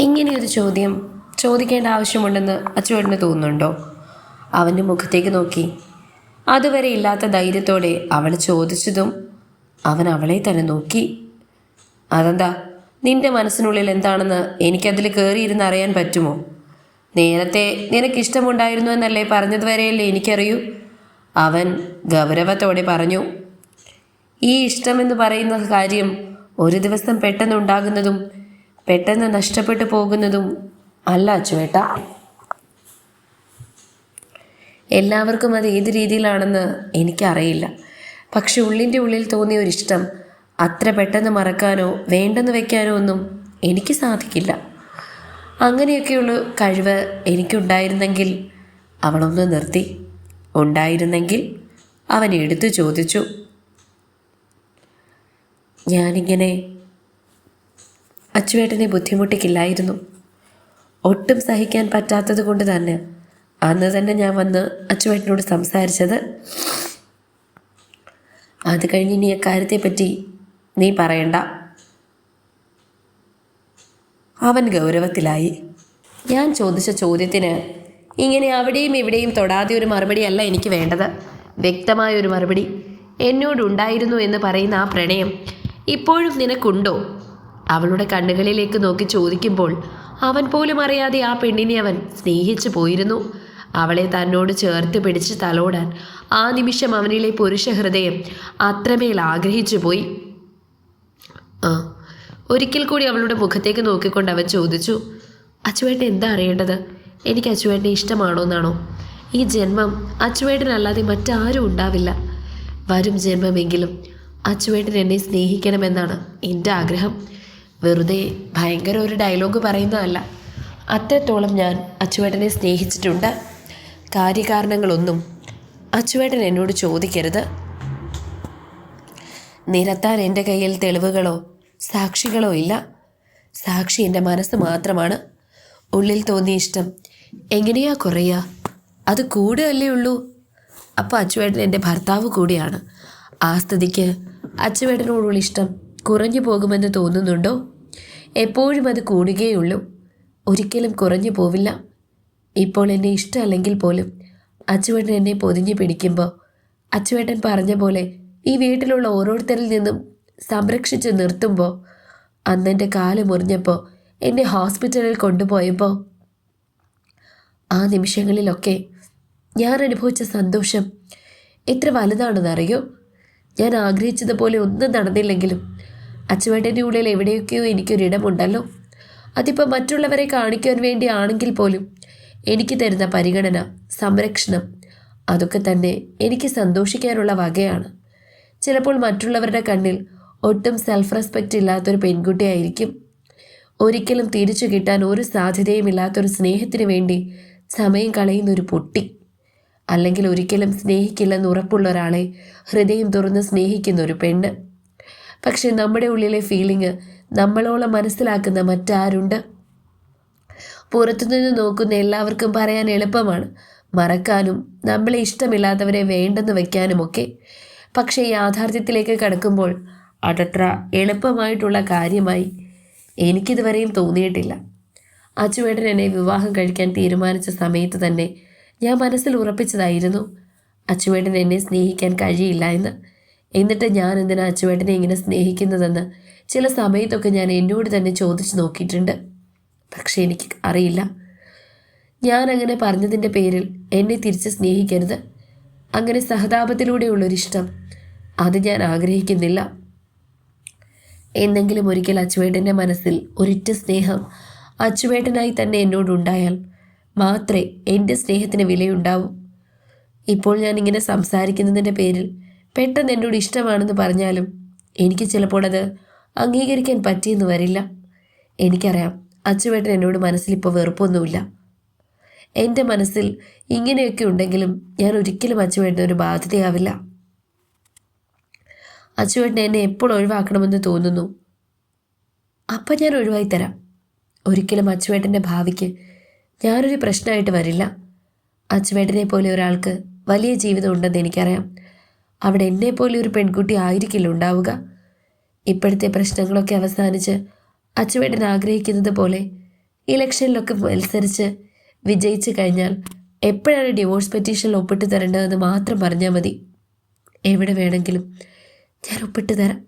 ഇങ്ങനെയൊരു ചോദ്യം ചോദിക്കേണ്ട ആവശ്യമുണ്ടെന്ന് അച്ചുവേട്ടന് തോന്നുന്നുണ്ടോ? അവന്റെ മുഖത്തേക്ക് നോക്കി. അതുവരെ ഇല്ലാത്ത ധൈര്യത്തോടെ അവൾ ചോദിച്ചതും അവൻ അവളെ തന്നെ നോക്കി. അതെന്താ? നിന്റെ മനസ്സിനുള്ളിൽ എന്താണെന്ന് എനിക്കതിൽ കയറിയിരുന്ന് അറിയാൻ പറ്റുമോ? നേരത്തെ നിനക്കിഷ്ടമുണ്ടായിരുന്നു എന്നല്ലേ പറഞ്ഞതുവരെയല്ലേ എനിക്കറിയൂ? അവൻ ഗൗരവത്തോടെ പറഞ്ഞു. ഈ ഇഷ്ടമെന്ന് പറയുന്ന കാര്യം ഒരു ദിവസം പെട്ടെന്ന് ഉണ്ടാകുന്നതും പെട്ടെന്ന് നഷ്ടപ്പെട്ടു പോകുന്നതും അല്ല അച്ചുവേട്ട. എല്ലാവർക്കും അത് ഏത് രീതിയിലാണെന്ന് എനിക്കറിയില്ല. പക്ഷെ ഉള്ളിന്റെ ഉള്ളിൽ തോന്നിയ ഇഷ്ടം അത്ര പെട്ടെന്ന് മറക്കാനോ വേണ്ടെന്ന് വെക്കാനോ ഒന്നും എനിക്ക് സാധിക്കില്ല. അങ്ങനെയൊക്കെയുള്ള കഴിവ് എനിക്കുണ്ടായിരുന്നെങ്കിൽ അവളൊന്ന് നിർത്തി. ഉണ്ടായിരുന്നെങ്കിൽ അവൻ എടുത്തു ചോദിച്ചു. ഞാനിങ്ങനെ അച്ചുവേട്ടനെ ബുദ്ധിമുട്ടിക്കില്ലായിരുന്നു. ഒട്ടും സഹിക്കാൻ പറ്റാത്തത് കൊണ്ട് തന്നെ അന്ന് തന്നെ ഞാൻ വന്ന് അച്ചുവേട്ടനോട് സംസാരിച്ചത് അത് കഴിഞ്ഞ് ഇനി അക്കാര്യത്തെപ്പറ്റി നീ പറയണ്ട. അവൻ ഗൗരവത്തിലായി. ഞാൻ ചോദിച്ച ചോദ്യത്തിന് ഇങ്ങനെ അവിടെയും ഇവിടെയും തൊടാതെ ഒരു മറുപടി അല്ല എനിക്ക് വേണ്ടത്. വ്യക്തമായ ഒരു മറുപടി. എന്നോടുണ്ടായിരുന്നു എന്ന് പറയുന്ന ആ പ്രണയം ഇപ്പോഴും നിനക്കുണ്ടോ? അവളുടെ കണ്ണുകളിലേക്ക് നോക്കി ചോദിക്കുമ്പോൾ അവൻ പോലും അറിയാതെ ആ പെണ്ണിനെ അവൻ സ്നേഹിച്ചു പോയിരുന്നു. അവളെ തന്നോട് ചേർത്ത് പിടിച്ച് തലോടാൻ ആ നിമിഷം അവനിലെ പുരുഷ ഹൃദയം അത്രമേൽ ആഗ്രഹിച്ചു പോയി. ആ ഒരിക്കൽ കൂടി അവളുടെ മുഖത്തേക്ക് നോക്കിക്കൊണ്ട് അവൻ ചോദിച്ചു അച്ചുവേട്ടൻ എന്താ അറിയേണ്ടത്? എനിക്ക് അച്ചുവേട്ടനെ ഇഷ്ടമാണോ എന്നാണോ? ഈ ജന്മം അച്ചുവേട്ടനല്ലാതെ മറ്റാരും ഉണ്ടാവില്ല. വരും ജന്മമെങ്കിലും അച്ചുവേട്ടൻ എന്നെ സ്നേഹിക്കണമെന്നാണ് എന്റെ ആഗ്രഹം. വെറുതെ ഭയങ്കര ഒരു ഡയലോഗ് പറയുന്നതല്ല. അത്രത്തോളം ഞാൻ അച്ചുവേട്ടനെ സ്നേഹിച്ചിട്ടുണ്ട്. കാര്യകാരണങ്ങളൊന്നും അച്ചുവേട്ടൻ എന്നോട് ചോദിക്കരുത്. നിരത്താൻ എന്റെ കയ്യിൽ തെളിവുകളോ സാക്ഷികളോ ഇല്ല. സാക്ഷി എന്റെ മനസ്സ് മാത്രമാണ്. ഉള്ളിൽ തോന്നിയ ഇഷ്ടം എങ്ങനെയാ കുറയുക അത് കൂടുകയല്ലേ ഉള്ളൂ. അപ്പോൾ അച്ചുവേട്ടൻ എന്റെ ഭർത്താവ് കൂടിയാണ്. ആ സ്ഥിതിക്ക് അച്ചുവേട്ടനോടുള്ള ഇഷ്ടം കുറഞ്ഞു പോകുമെന്ന് തോന്നുന്നുണ്ടോ? എപ്പോഴും അത് കൂടുകയുള്ളൂ. ഒരിക്കലും കുറഞ്ഞു പോവില്ല. ഇപ്പോൾ എന്നെ ഇഷ്ടമല്ലെങ്കിൽ പോലും അച്ചുവേട്ടൻ എന്നെ പൊതിഞ്ഞു പിടിക്കുമ്പോൾ അച്ചുവേട്ടൻ പറഞ്ഞ പോലെ ഈ വീട്ടിലുള്ള ഓരോരുത്തരിൽ നിന്നും സംരക്ഷിച്ച് നിർത്തുമ്പോൾ അന്നെന്റെ കാൽ മുറിഞ്ഞപ്പോൾ എന്നെ ഹോസ്പിറ്റലിൽ കൊണ്ടുപോയപ്പോൾ ആ നിമിഷങ്ങളിലൊക്കെ ഞാൻ അനുഭവിച്ച സന്തോഷം എത്ര വലുതാണെന്നറിയോ? ഞാൻ ആഗ്രഹിച്ചതുപോലെ ഒന്നും നടന്നില്ലെങ്കിലും അച്ചുവേട്ടന്റെ ഉള്ളിൽ എവിടെയൊക്കെയോ എനിക്കൊരിടമുണ്ടല്ലോ. അതിപ്പോൾ മറ്റുള്ളവരെ കാണിക്കാൻ വേണ്ടിയാണെങ്കിൽ പോലും എനിക്ക് തരുന്ന പരിഗണന സംരക്ഷണം അതൊക്കെ തന്നെ എനിക്ക് സന്തോഷിക്കാനുള്ള വകയാണ്. ചിലപ്പോൾ മറ്റുള്ളവരുടെ കണ്ണിൽ ഒട്ടും സെൽഫ് റെസ്പെക്റ്റ് ഇല്ലാത്തൊരു പെൺകുട്ടിയായിരിക്കും ഒരിക്കലും തിരിച്ചു കിട്ടാൻ ഒരു സാധ്യതയും ഇല്ലാത്തൊരു സ്നേഹത്തിന് വേണ്ടി സമയം കളയുന്ന ഒരു പൊട്ടി. അല്ലെങ്കിൽ ഒരിക്കലും സ്നേഹിക്കില്ലെന്ന് ഉറപ്പുള്ള ഒരാളെ ഹൃദയം തുറന്ന് സ്നേഹിക്കുന്ന ഒരു പെണ്ണ്. പക്ഷെ നമ്മുടെ ഉള്ളിലെ ഫീലിംഗ് നമ്മളോളം മനസ്സിലാക്കുന്ന മറ്റാരുണ്ട്? പുറത്തുനിന്ന് നോക്കുന്ന എല്ലാവർക്കും പറയാൻ എളുപ്പമാണ്. മറക്കാനും നമ്മളെ ഇഷ്ടമില്ലാത്തവരെ വേണ്ടെന്ന് വയ്ക്കാനുമൊക്കെ പക്ഷേ യാഥാർത്ഥ്യത്തിലേക്ക് കടക്കുമ്പോൾ അതത്ര എളുപ്പമായിട്ടുള്ള കാര്യമായി എനിക്കിതുവരെയും തോന്നിയിട്ടില്ല. അച്ചുവേട്ടൻ എന്നെ വിവാഹം കഴിക്കാൻ തീരുമാനിച്ച സമയത്ത് തന്നെ ഞാൻ മനസ്സിൽ ഉറപ്പിച്ചതായിരുന്നു. അച്ചുവേട്ടൻ എന്നെ സ്നേഹിക്കാൻ കഴിയില്ല എന്ന്. എന്നിട്ട് ഞാൻ എന്തിനാ അച്ചുവേട്ടനെ ഇങ്ങനെ സ്നേഹിക്കുന്നതെന്ന് ചില സമയത്തൊക്കെ ഞാൻ എന്നോട് തന്നെ ചോദിച്ചു നോക്കിയിട്ടുണ്ട്. പക്ഷേ എനിക്ക് അറിയില്ല. ഞാൻ അങ്ങനെ പറഞ്ഞതിന്റെ പേരിൽ എന്നെ തിരിച്ച് സ്നേഹിക്കരുത്. അങ്ങനെ സഹതാപത്തിലൂടെയുള്ളൊരിഷ്ടം അത് ഞാൻ ആഗ്രഹിക്കുന്നില്ല. എന്തെങ്കിലും ഒരിക്കൽ അച്ചുവേട്ടന്റെ മനസ്സിൽ ഒരിറ്റ സ്നേഹം അച്ചുവേട്ടനായി തന്നെ എന്നോടുണ്ടായാൽ മാത്രമേ എന്റെ സ്നേഹത്തിന് വിലയുണ്ടാവൂ. ഇപ്പോൾ ഞാൻ ഇങ്ങനെ സംസാരിക്കുന്നതിന്റെ പേരിൽ പെട്ടെന്ന് എന്നോട് ഇഷ്ടമാണെന്ന് പറഞ്ഞാലും എനിക്ക് ചിലപ്പോൾ അത് അംഗീകരിക്കാൻ പറ്റിയെന്ന് വരില്ല. എനിക്കറിയാം അച്ചുവേട്ടൻ എന്നോട് മനസ്സിലിപ്പോൾ വെറുപ്പൊന്നുമില്ല. എന്റെ മനസ്സിൽ ഇങ്ങനെയൊക്കെ ഉണ്ടെങ്കിലും ഞാൻ ഒരിക്കലും അച്ചുവേട്ടൻ ഒരു ബാധ്യതയാവില്ല. അച്ചുവേട്ടൻ എന്നെ എപ്പോൾ ഒഴിവാക്കണമെന്ന് തോന്നുന്നു? അപ്പം ഞാൻ ഒഴിവായി തരാം. ഒരിക്കലും അച്ചുവേട്ടന്റെ ഭാവിക്ക് ഞാനൊരു പ്രശ്നമായിട്ട് വരില്ല. അച്ചുവേട്ടനെ പോലെ ഒരാൾക്ക് വലിയ ജീവിതം ഉണ്ടെന്ന് എനിക്കറിയാം. അവിടെ എന്നെ പോലെ ഒരു പെൺകുട്ടി ആയിരിക്കില്ല ഉണ്ടാവുക. ഇപ്പോഴത്തെ പ്രശ്നങ്ങളൊക്കെ അവസാനിച്ച് അച്ചുവേട്ടൻ ആഗ്രഹിക്കുന്നത് പോലെ ഇലക്ഷനിലൊക്കെ മത്സരിച്ച് വിജയിച്ചു കഴിഞ്ഞാൽ എപ്പോഴാണ് ഡിവോഴ്സ് പെറ്റീഷനിൽ ഒപ്പിട്ട് തരേണ്ടതെന്ന് മാത്രം പറഞ്ഞാൽ മതി. എവിടെ വേണമെങ്കിലും ഞാൻ ഒപ്പിട്ട് തരാം.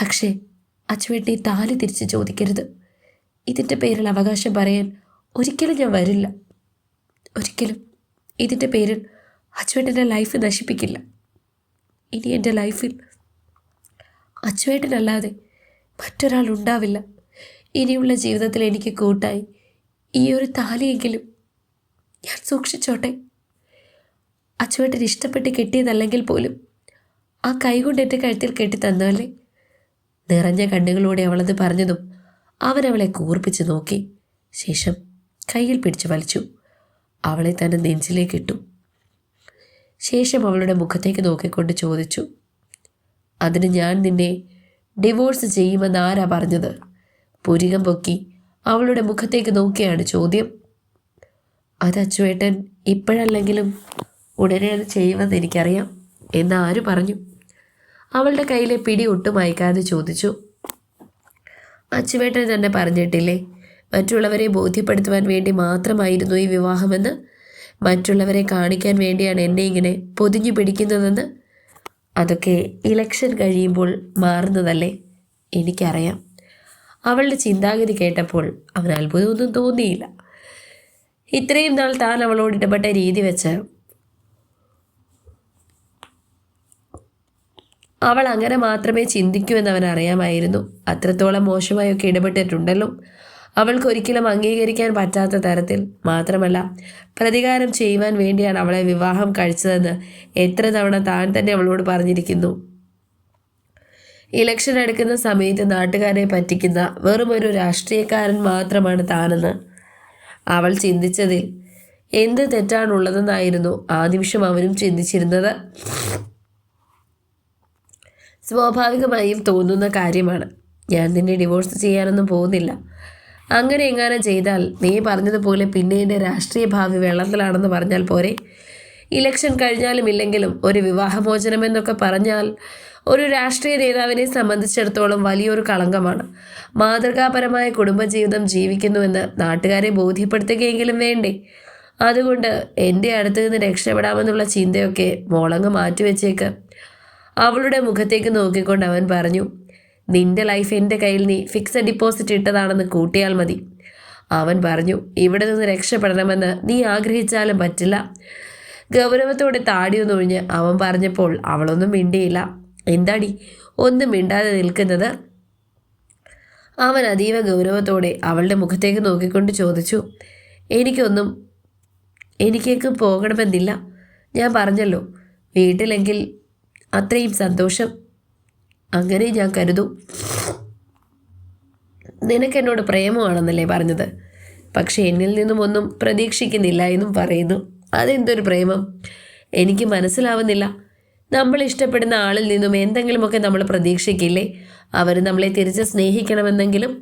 പക്ഷേ അച്ചുവേട്ടി താലി തിരിച്ച് ചോദിക്കരുത്. ഇതിന്റെ പേരിൽ അവകാശം പറയാൻ ഒരിക്കലും ഞാൻ വരില്ല. ഒരിക്കലും ഇതിന്റെ പേരിൽ അച്ചുവേട്ടന്റെ ലൈഫ് നശിപ്പിക്കില്ല. ഇനി എന്റെ ലൈഫിൽ അച്ചുവേട്ടനല്ലാതെ മറ്റൊരാൾ ഉണ്ടാവില്ല. ഇനിയുള്ള ജീവിതത്തിൽ എനിക്ക് കൂട്ടായി ഈ ഒരു താലിയെങ്കിലും ഞാൻ സൂക്ഷിച്ചോട്ടെ. അച്ചുവേട്ടൻ ഇഷ്ടപ്പെട്ട് കെട്ടിയതല്ലെങ്കിൽ പോലും ആ കൈകൊണ്ട് എന്റെ കഴുത്തിൽ കെട്ടി തന്നല്ലേ നിറഞ്ഞ കണ്ണുകളോടെ അവളത് പറഞ്ഞതും അവൻ അവളെ കൂർപ്പിച്ച് നോക്കി. ശേഷം കയ്യിൽ പിടിച്ചു വലിച്ചു. അവളെ തന്നെ നെഞ്ചിലേക്ക് ഇട്ടു. ശേഷം അവളുടെ മുഖത്തേക്ക് നോക്കിക്കൊണ്ട് ചോദിച്ചു അതിന് ഞാൻ നിന്നെ ഡിവോഴ്സ് ചെയ്യുമെന്ന് ആരാ പറഞ്ഞത്? പുരികം പൊക്കി അവളുടെ മുഖത്തേക്ക് നോക്കിയാണ് ചോദ്യം. അത് അച്ചുവേട്ടൻ ഇപ്പോഴല്ലെങ്കിലും ഉടനെ അത് ചെയ്യുമെന്ന് എനിക്കറിയാം എന്ന് ആര് പറഞ്ഞു? അവളുടെ കയ്യിലെ പിടി ഒട്ടും അയക്കാതെ ചോദിച്ചു അച്ചുവേട്ടൻ തന്നെ പറഞ്ഞിട്ടില്ലേ മറ്റുള്ളവരെ ബോധ്യപ്പെടുത്തുവാൻ വേണ്ടി മാത്രമായിരുന്നു ഈ വിവാഹമെന്ന്? മറ്റുള്ളവരെ കാണിക്കാൻ വേണ്ടിയാണ് എന്നെ ഇങ്ങനെ പൊതിഞ്ഞു പിടിക്കുന്നതെന്ന്? അതൊക്കെ ഇലക്ഷൻ കഴിയുമ്പോൾ മാറുന്നതല്ലേ? എനിക്കറിയാം. അവളുടെ ചിന്താഗതി കേട്ടപ്പോൾ അവൻ അത്ഭുതമൊന്നും തോന്നിയില്ല. ഇത്രയും നാൾ താൻ അവളോട് ഇടപെട്ട രീതി വെച്ച് അവൾ അങ്ങനെ മാത്രമേ ചിന്തിക്കൂ എന്ന് അവനറിയാമായിരുന്നു അറിയാമായിരുന്നു അത്രത്തോളം മോശമായൊക്കെ ഇടപെട്ടിട്ടുണ്ടല്ലോ. അവൾക്ക് ഒരിക്കലും അംഗീകരിക്കാൻ പറ്റാത്ത തരത്തിൽ മാത്രമല്ല പ്രതികാരം ചെയ്യുവാൻ വേണ്ടിയാണ് അവളെ വിവാഹം കഴിച്ചതെന്ന് എത്ര തവണ താൻ തന്നെ അവളോട് പറഞ്ഞിരിക്കുന്നു. ഇലക്ഷൻ അടുക്കുന്ന സമയത്ത് നാട്ടുകാരെ പറ്റിക്കുന്ന വെറും ഒരു രാഷ്ട്രീയക്കാരൻ മാത്രമാണ് താനെന്ന് അവൾ ചിന്തിച്ചതിൽ എന്ത് തെറ്റാണുള്ളതെന്നായിരുന്നു ആ നിമിഷം അവനും ചിന്തിച്ചിരുന്നത്. സ്വാഭാവികമായും തോന്നുന്ന കാര്യമാണ്. ഞാൻ നിന്നെ ഡിവോഴ്സ് ചെയ്യാനൊന്നും പോകുന്നില്ല. അങ്ങനെ എങ്ങാനും ചെയ്താൽ നീ പറഞ്ഞതുപോലെ പിന്നെ എന്റെ രാഷ്ട്രീയ ഭാവി വെള്ളത്തിലാണെന്ന് പറഞ്ഞാൽ പോരെ. ഇലക്ഷൻ കഴിഞ്ഞാലും ഇല്ലെങ്കിലും ഒരു വിവാഹമോചനം എന്നൊക്കെ പറഞ്ഞാൽ ഒരു രാഷ്ട്രീയ നേതാവിനെ സംബന്ധിച്ചിടത്തോളം വലിയൊരു കളങ്കമാണ്. മാതൃകാപരമായ കുടുംബജീവിതം ജീവിക്കുന്നുവെന്ന് നാട്ടുകാരെ ബോധ്യപ്പെടുത്തുകയെങ്കിലും വേണ്ടേ? അതുകൊണ്ട് എന്റെ അടുത്ത് നിന്ന് രക്ഷപ്പെടാമെന്നുള്ള ചിന്തയൊക്കെ മോളങ്ങ് മാറ്റിവെച്ചേക്ക്. അവളുടെ മുഖത്തേക്ക് നോക്കിക്കൊണ്ട് അവൻ പറഞ്ഞു നിന്റെ ലൈഫ് എന്റെ കയ്യിൽ നീ ഫിക്സഡ് ഡിപ്പോസിറ്റ് ഇട്ടതാണെന്ന് കൂട്ടിയാൽ മതി. അവൻ പറഞ്ഞു ഇവിടെ നിന്ന് രക്ഷപ്പെടണമെന്ന് നീ ആഗ്രഹിച്ചാലും പറ്റില്ല. ഗൗരവത്തോടെ താടിയൊന്നൊഴിഞ്ഞ് അവൻ പറഞ്ഞപ്പോൾ അവളൊന്നും മിണ്ടിയില്ല. എന്താടി? ഒന്നും മിണ്ടാതെ നിൽക്കുന്നത്? അവൻ അതീവ ഗൗരവത്തോടെ അവളുടെ മുഖത്തേക്ക് നോക്കിക്കൊണ്ട് ചോദിച്ചു എനിക്കൊന്നും എനിക്കേക്ക് പോകണമെന്നില്ല. ഞാൻ പറഞ്ഞല്ലോ വീട്ടിലെങ്കിൽ അത്രയും സന്തോഷം. അങ്ങനെ ഞാൻ കരുതും. നിനക്ക് എന്നോട് പ്രേമമാണെന്നല്ലേ പറഞ്ഞത്? പക്ഷെ എന്നിൽ നിന്നും ഒന്നും പ്രതീക്ഷിക്കുന്നില്ല എന്നും പറയുന്നു. അതെന്തൊരു പ്രേമം? എനിക്ക് മനസ്സിലാവുന്നില്ല. നമ്മൾ ഇഷ്ടപ്പെടുന്ന ആളിൽ നിന്നും എന്തെങ്കിലുമൊക്കെ നമ്മൾ പ്രതീക്ഷിക്കില്ലേ? അവർ നമ്മളെ തിരിച്ച് സ്നേഹിക്കണമെന്നെങ്കിലും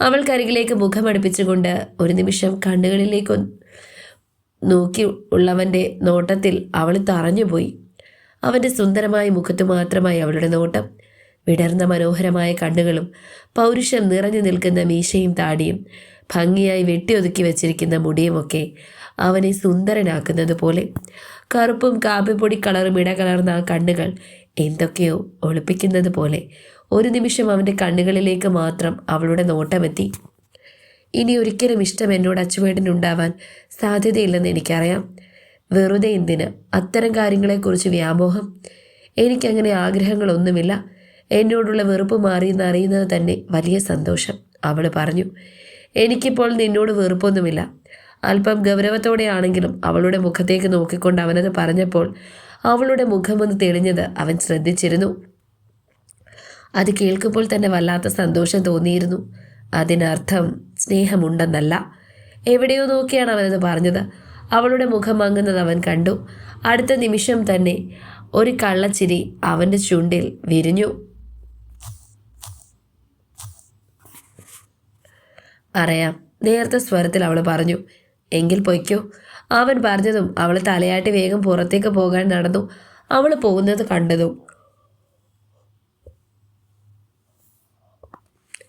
അവൾക്കരികിലേക്ക് മുഖമടുപ്പിച്ചുകൊണ്ട് ഒരു നിമിഷം കണ്ണുകളിലേക്ക് നോക്കി ഉള്ളവന്റെ നോട്ടത്തിൽ അവൾ തറഞ്ഞുപോയി. അവന്റെ സുന്ദരമായ മുഖത്ത് മാത്രമായി അവളുടെ നോട്ടം വിടർന്ന മനോഹരമായ കണ്ണുകളും പൗരുഷം നിറഞ്ഞു നിൽക്കുന്ന മീശയും താടിയും ഭംഗിയായി വെട്ടിയൊതുക്കി വെച്ചിരിക്കുന്ന മുടിയുമൊക്കെ അവനെ സുന്ദരനാക്കുന്നത് പോലെ. കറുപ്പും കാപ്പിപ്പൊടി കളറും ഇടകലർന്ന ആ കണ്ണുകൾ എന്തൊക്കെയോ ഒളിപ്പിക്കുന്നത് പോലെ. ഒരു നിമിഷം അവന്റെ കണ്ണുകളിലേക്ക് മാത്രം അവളുടെ നോട്ടമെത്തി. ഇനി ഒരിക്കലും ഇഷ്ടം എന്നോട് അച്ചുവേട്ടനുണ്ടാവാൻ സാധ്യതയില്ലെന്ന് എനിക്കറിയാം. വെറുതെ എന്തിന്? അത്തരം കാര്യങ്ങളെക്കുറിച്ച് വ്യാമോഹം? എനിക്കങ്ങനെ ആഗ്രഹങ്ങളൊന്നുമില്ല. എന്നോടുള്ള വെറുപ്പ് മാറിയെന്ന് അറിയുന്നത് തന്നെ വലിയ സന്തോഷം. അവൾ പറഞ്ഞു എനിക്കിപ്പോൾ നിന്നോട് വെറുപ്പൊന്നുമില്ല. അല്പം ഗൗരവത്തോടെയാണെങ്കിലും അവളുടെ മുഖത്തേക്ക് നോക്കിക്കൊണ്ട് അവനത് പറഞ്ഞപ്പോൾ അവളുടെ മുഖമൊന്ന് തെളിഞ്ഞത് അവൻ ശ്രദ്ധിച്ചിരുന്നു. അത് കേൾക്കുമ്പോൾ തന്നെ വല്ലാത്ത സന്തോഷം തോന്നിയിരുന്നു. അതിനർത്ഥം സ്നേഹമുണ്ടെന്നല്ല. എവിടെയോ നോക്കിയാണ് അവനത് പറഞ്ഞത്. അവളുടെ മുഖം മങ്ങുന്നത് അവൻ കണ്ടു. അടുത്ത നിമിഷം തന്നെ ഒരു കള്ളച്ചിരി അവന്റെ ചുണ്ടിൽ വിരിഞ്ഞു. അറിയാം. നേരത്തെ സ്വരത്തിൽ അവൾ പറഞ്ഞു എങ്കിൽ പൊയ്ക്കോ. അവൻ പറഞ്ഞതും അവൾ തലയാട്ടി വേഗം പുറത്തേക്ക് പോകാൻ നടന്നു. അവൾ പോകുന്നത് കണ്ടതും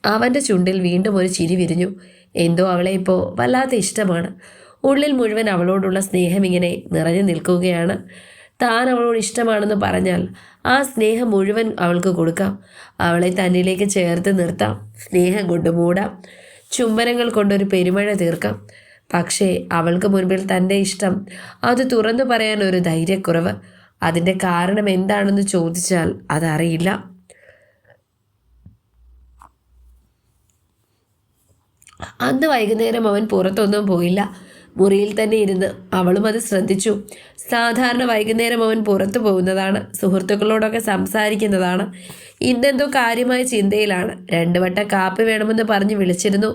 അവന്റെ ചുണ്ടിൽ വീണ്ടും ഒരു ചിരി വിരിഞ്ഞു. എന്തോ അവളെ ഇപ്പോൾ വല്ലാത്ത ഇഷ്ടമാണ്. ഉള്ളിൽ മുഴുവൻ അവളോടുള്ള സ്നേഹം ഇങ്ങനെ നിറഞ്ഞു നിൽക്കുകയാണ്. താൻ അവളോട് ഇഷ്ടമാണെന്ന് പറഞ്ഞാൽ ആ സ്നേഹം മുഴുവൻ അവൾക്ക് കൊടുക്കാം. അവളെ തന്നിലേക്ക് ചേർത്ത് നിർത്താം. സ്നേഹം കൊണ്ട് മൂടാം. ചുംബനങ്ങൾ കൊണ്ടൊരു പെരുമഴ തീർക്കാം. പക്ഷേ അവൾക്ക് മുൻപിൽ തന്റെ ഇഷ്ടം അത് തുറന്നു പറയാൻ ഒരു ധൈര്യക്കുറവ്. അതിന്റെ കാരണം എന്താണെന്ന് ചോദിച്ചാൽ അതറിയില്ല. അന്ന് വൈകുന്നേരം അവൻ പുറത്തൊന്നും പോയില്ല. മുറിയിൽ തന്നെ ഇരുന്ന് അവളും അത് ശ്രദ്ധിച്ചു. സാധാരണ വൈകുന്നേരം അവൻ പുറത്തു പോകുന്നതാണ് സുഹൃത്തുക്കളോടൊക്കെ സംസാരിക്കുന്നതാണ്. ഇന്നെന്തോ കാര്യമായ ചിന്തയിലാണ്. രണ്ടു വട്ടം കാപ്പി വേണമെന്ന് പറഞ്ഞ് വിളിച്ചിരുന്നു.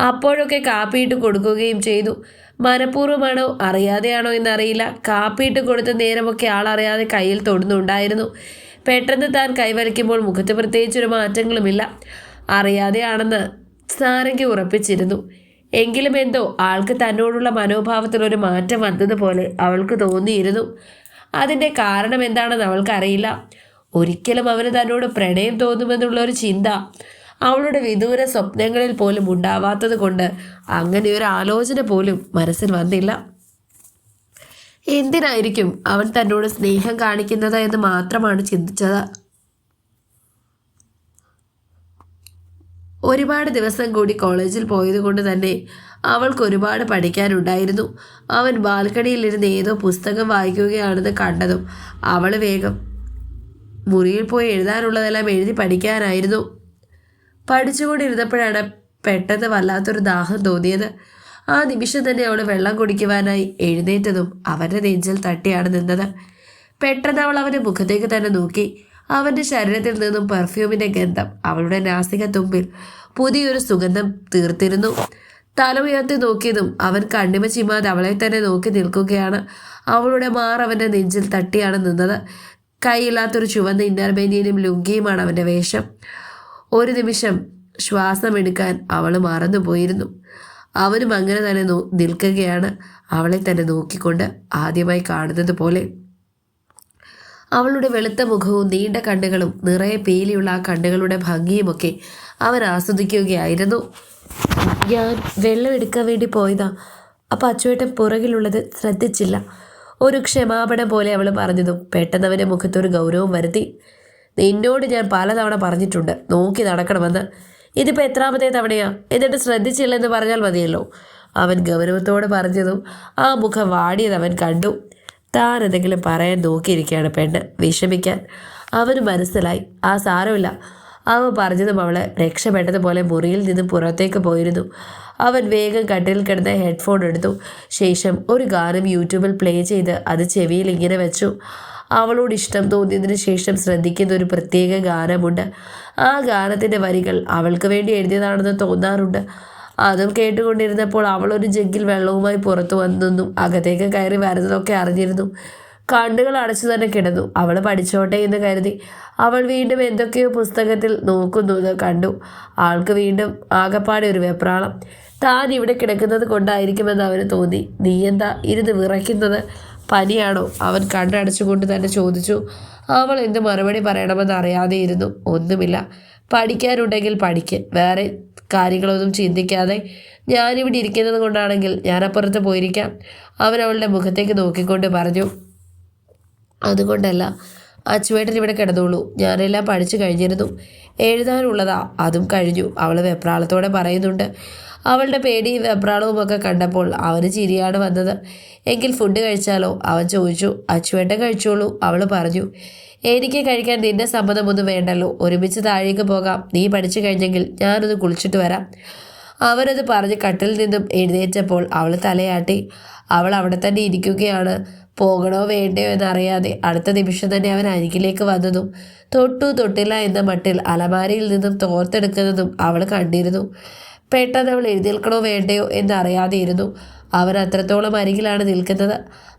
അപ്പോഴൊക്കെ കാപ്പിയിട്ട് കൊടുക്കുകയും ചെയ്തു. മനഃപൂർവമാണോ അറിയാതെയാണോ എന്നറിയില്ല. കാപ്പിയിട്ട് കൊടുത്ത നേരമൊക്കെ ആളറിയാതെ കയ്യിൽ തൊടുന്നുണ്ടായിരുന്നു. പെട്ടെന്ന് താൻ കൈവലിക്കുമ്പോൾ മുഖത്ത് പ്രത്യേകിച്ചൊരു മാറ്റങ്ങളുമില്ല അറിയാതെയാണെന്ന് സാരംഗി ഉറപ്പിച്ചിരുന്നു. എങ്കിലും എന്തോ ആൾക്ക് തന്നോടുള്ള മനോഭാവത്തിൽ ഒരു മാറ്റം വന്നതുപോലെ അവൾക്ക് തോന്നിയിരുന്നു. അതിന്റെ കാരണം എന്താണെന്ന് അവൾക്കറിയില്ല. ഒരിക്കലും അവന് തന്നോട് പ്രണയം തോന്നുമെന്നുള്ള ഒരു ചിന്ത അവളുടെ വിദൂര സ്വപ്നങ്ങളിൽ പോലും ഉണ്ടാവാത്തത് കൊണ്ട് അങ്ങനെ ഒരു ആലോചന പോലും മനസ്സിൽ വന്നില്ല. എന്തിനായിരിക്കും അവൻ തന്നോട് സ്നേഹം കാണിക്കുന്നത് എന്ന് മാത്രമാണ് ചിന്തിച്ചത്? ഒരുപാട് ദിവസം കൂടി കോളേജിൽ പോയതുകൊണ്ട് തന്നെ അവൾക്ക് ഒരുപാട് പഠിക്കാനുണ്ടായിരുന്നു. അവൻ ബാൽക്കണിയിലിരുന്ന് ഏതോ പുസ്തകം വായിക്കുകയാണെന്ന് കണ്ടതും അവൾ വേഗം മുറിയിൽ പോയി എഴുതാനുള്ളതെല്ലാം എഴുതി പഠിക്കാനായിരുന്നു. പഠിച്ചുകൊണ്ടിരുന്നപ്പോഴാണ് പെട്ടെന്ന് വല്ലാത്തൊരു ദാഹം തോന്നിയത്. ആ നിമിഷം തന്നെ അവൾ വെള്ളം കുടിക്കുവാനായി എഴുന്നേറ്റതും അവന്റെ നെഞ്ചിൽ തട്ടിയാണ് നിന്നത്. പെട്ടെന്ന് അവൾ അവന്റെ മുഖത്തേക്ക് തന്നെ നോക്കി. അവന്റെ ശരീരത്തിൽ നിന്നും പെർഫ്യൂമിന്റെ ഗന്ധം അവളുടെ നാസിക തുമ്പിൽ പുതിയൊരു സുഗന്ധം തീർത്തിരുന്നു. തല ഉയർത്തി നോക്കിയതും അവൻ കണ്ണിമ ചിമ്മാതെ അവളെ തന്നെ നോക്കി നിൽക്കുകയാണ്. അവളുടെ മാർ അവന്റെ നെഞ്ചിൽ തട്ടിയാണ് നിന്നത്. കൈയില്ലാത്തൊരു ചുവന്ന ഇന്നർബേനിയനും ലുങ്കിയുമാണ് അവന്റെ വേഷം. ഒരു നിമിഷം ശ്വാസമെടുക്കാൻ അവൾ മറന്നുപോയിരുന്നു അവനും അങ്ങനെ തന്നെ നോ നിൽക്കുകയാണ് അവളെ തന്നെ നോക്കിക്കൊണ്ട് ആദ്യമായി കാണുന്നത് പോലെ. അവളുടെ വെളുത്ത മുഖവും നീണ്ട കണ്ണുകളും നിറയെ പേലിയുള്ള ആ കണ്ണുകളുടെ ഭംഗിയുമൊക്കെ അവൻ ആസ്വദിക്കുകയായിരുന്നു. ഞാൻ വെള്ളം എടുക്കാൻ വേണ്ടി പോയതാ. അപ്പം അച്ചുവേട്ടൻ പുറകിലുള്ളത് ശ്രദ്ധിച്ചില്ല. ഒരു ക്ഷമാപണം പോലെ അവൾ പറഞ്ഞതും പെട്ടെന്ന് അവന്റെ മുഖത്തൊരു ഗൗരവം വരുത്തി. നിന്നോട് ഞാൻ പലതവണ പറഞ്ഞിട്ടുണ്ട്. നോക്കി നടക്കണമെന്ന്. ഇതിപ്പോൾ എത്രാമത്തെ തവണയാ? എന്നിട്ട് ശ്രദ്ധിച്ചില്ലെന്ന് പറഞ്ഞാൽ മതിയല്ലോ. അവൻ ഗൗരവത്തോടെ പറഞ്ഞതും ആ മുഖം വാടിയത് അവൻ കണ്ടു. താൻ എന്തെങ്കിലും പറയാൻ നോക്കിയിരിക്കുകയാണ് പെണ്ണ്. വിഷമിക്കാൻ. അവന് മനസ്സിലായി. ആ സാരമില്ല. അവൻ പറഞ്ഞതും അവൾ രക്ഷപ്പെട്ടതുപോലെ മുറിയിൽ നിന്ന് പുറത്തേക്ക് പോയിരുന്നു. അവൻ വേഗം കട്ടിൽ കിടന്ന ഹെഡ്ഫോൺ എടുത്തു. ശേഷം ഒരു ഗാനം യൂട്യൂബിൽ പ്ലേ ചെയ്ത് അത് ചെവിയിൽ ഇങ്ങനെ വെച്ചു. അവളോട് ഇഷ്ടം തോന്നിയതിന് ശേഷം ശ്രദ്ധിക്കുന്ന ഒരു പ്രത്യേക ഗാനമുണ്ട്. ആ ഗാനത്തിന്റെ വരികൾ അവൾക്ക് വേണ്ടി എഴുതിയതാണെന്ന് തോന്നാറുണ്ട്. അതും കേട്ടുകൊണ്ടിരുന്നപ്പോൾ അവളൊരു ജഗ്ഗിൽ വെള്ളവുമായി പുറത്തു വന്നെന്നും അകത്തേക്ക് കയറി വരുന്നതൊക്കെ അറിഞ്ഞിരുന്നു. കണ്ണുകൾ അടച്ചു തന്നെ കിടന്നു. അവൾ പഠിച്ചോട്ടെ എന്ന് കരുതി അവൾ വീണ്ടും എന്തൊക്കെയോ പുസ്തകത്തിൽ നോക്കുന്നു എന്ന് കണ്ടു. ആൾക്ക് വീണ്ടും ആകപ്പാടെ ഒരു വെപ്രാളം. താൻ ഇവിടെ കിടക്കുന്നത് കൊണ്ടായിരിക്കുമെന്ന് അവന് തോന്നി. നീ എന്താ ഇരുന്ന് വിറയ്ക്കുന്നത്? പനിയാണോ? അവൻ കണ്ണടച്ചുകൊണ്ട് തന്നെ ചോദിച്ചു. അവൾ എന്ത് മറുപടി പറയണമെന്ന് അറിയാതെ ഇരുന്നു. ഒന്നുമില്ല. പഠിക്കാനുണ്ടെങ്കിൽ പഠിക്ക്. വേറെ കാര്യങ്ങളൊന്നും ചിന്തിക്കാതെ ഞാനിവിടെ ഇരിക്കുന്നത് കൊണ്ടാണെങ്കിൽ ഞാനപ്പുറത്ത് പോയിരിക്കാം. അവൻ അവളുടെ മുഖത്തേക്ക് നോക്കിക്കൊണ്ട് പറഞ്ഞു. അതുകൊണ്ടല്ല. അച്ചുവേട്ടൻ ഇവിടെ കിടന്നോളൂ. ഞാനെല്ലാം പഠിച്ചു കഴിഞ്ഞിരുന്നു. എഴുതാനുള്ളതാ. അതും കഴിഞ്ഞു. അവൾ വെപ്രാളത്തോടെ പറയുന്നുണ്ട്. അവളുടെ പേടിയും വെപ്രാളവും ഒക്കെ കണ്ടപ്പോൾ അവന് ചിരിയാണ് വന്നത്. എങ്കിൽ ഫുഡ് കഴിച്ചാലോ? അവൻ ചോദിച്ചു. അച്ചുവേട്ടൻ കഴിച്ചോളൂ. അവൾ പറഞ്ഞു. എനിക്ക് കഴിക്കാൻ നിന്റെ സമ്മതമൊന്നും വേണ്ടല്ലോ. ഒരുമിച്ച് താഴേക്ക് പോകാം. നീ പഠിച്ചു കഴിഞ്ഞെങ്കിൽ ഞാനൊന്ന് കുളിച്ചിട്ട് വരാം. അവനത് പറഞ്ഞ് കട്ടിൽ നിന്നും എഴുന്നേറ്റപ്പോൾ അവൾ തലയാട്ടി. അവൾ അവിടെ തന്നെ ഇരിക്കുകയാണ്. പോകണോ വേണ്ടയോ എന്നറിയാതെ അടുത്ത നിമിഷം തന്നെ അവൻ അരികിലേക്ക് വന്നതും തൊട്ടു തൊട്ടില്ല എന്ന മട്ടിൽ അലമാരയിൽ നിന്നും തോർത്തെടുക്കുന്നതും അവൾ കണ്ടിരുന്നു. പെട്ടെന്ന് അവൾ എഴുന്നേൽക്കണോ വേണ്ടയോ എന്നറിയാതെ ഇരുന്നു അവൻ അത്രത്തോളം അരികിലാണ് നിൽക്കുന്നത്.